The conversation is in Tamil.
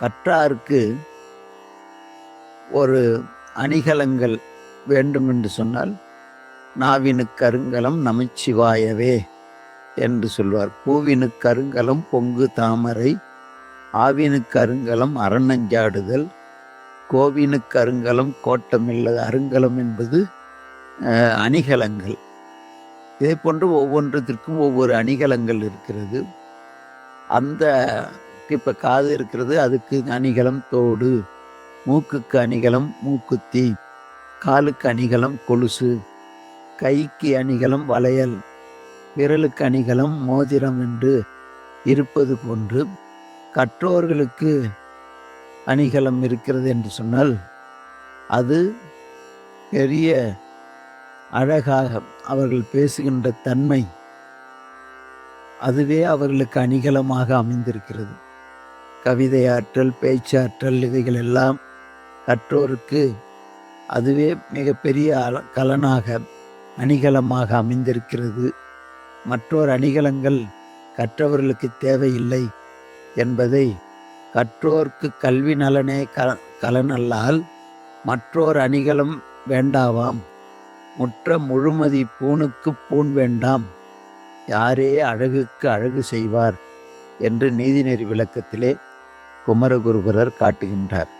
கற்றாருக்கு ஒரு அணிகலங்கள் வேண்டும் என்று சொன்னால் நாவினு கருங்கலம் நமச்சிவாயவே என்று சொல்வார். பூவினு கருங்கலம் பொங்கு தாமரை ஆவினு கருங்கலம் அரணஞ்சாடுதல் கோவினு கருங்கலம் கோட்டமில்லது அருங்கலம் என்பது அணிகலங்கள் இதே போன்று ஒவ்வொன்றத்திற்கும் ஒவ்வொரு அணிகலங்கள் இருக்கிறது. அந்த இப்போ காது இருக்கிறது அதுக்கு அணிகலம் தோடு. மூக்குக்கு அணிகலம் மூக்குத்தி. காலுக்கு அணிகலம் கொலுசு. கைக்கு அணிகலம் வளையல். விரலுக்கு அணிகலம் மோதிரம் என்று இருப்பது போன்று கற்றோர்களுக்கு அணிகலம் இருக்கிறது என்று சொன்னால் அது பெரிய அழகாக அவர்கள் பேசுகின்ற தன்மை. அதுவே அவர்களுக்கு அணிகலமாக அமைந்திருக்கிறது. கவிதையாற்றல் பேச்சாற்றல் இவைகள் எல்லாம் கற்றோருக்கு அதுவே மிகப்பெரிய அல- கலனாக அணிகலமாக அமைந்திருக்கிறது. மற்றொரு அணிகலங்கள் கற்றவர்களுக்கு தேவையில்லை என்பதை கற்றோர்க்கு கல்வி நலனே க கலனல்லால் மற்றோர் அணிகலம் வேண்டாவாம். முற்ற முழுமதி பூணுக்கு பூண் வேண்டாம். யாரே அழகுக்கு அழகு செய்வார் என்று நீதிநெறி விளக்கத்திலே குமரகுருபரர் காட்டுகின்றார்.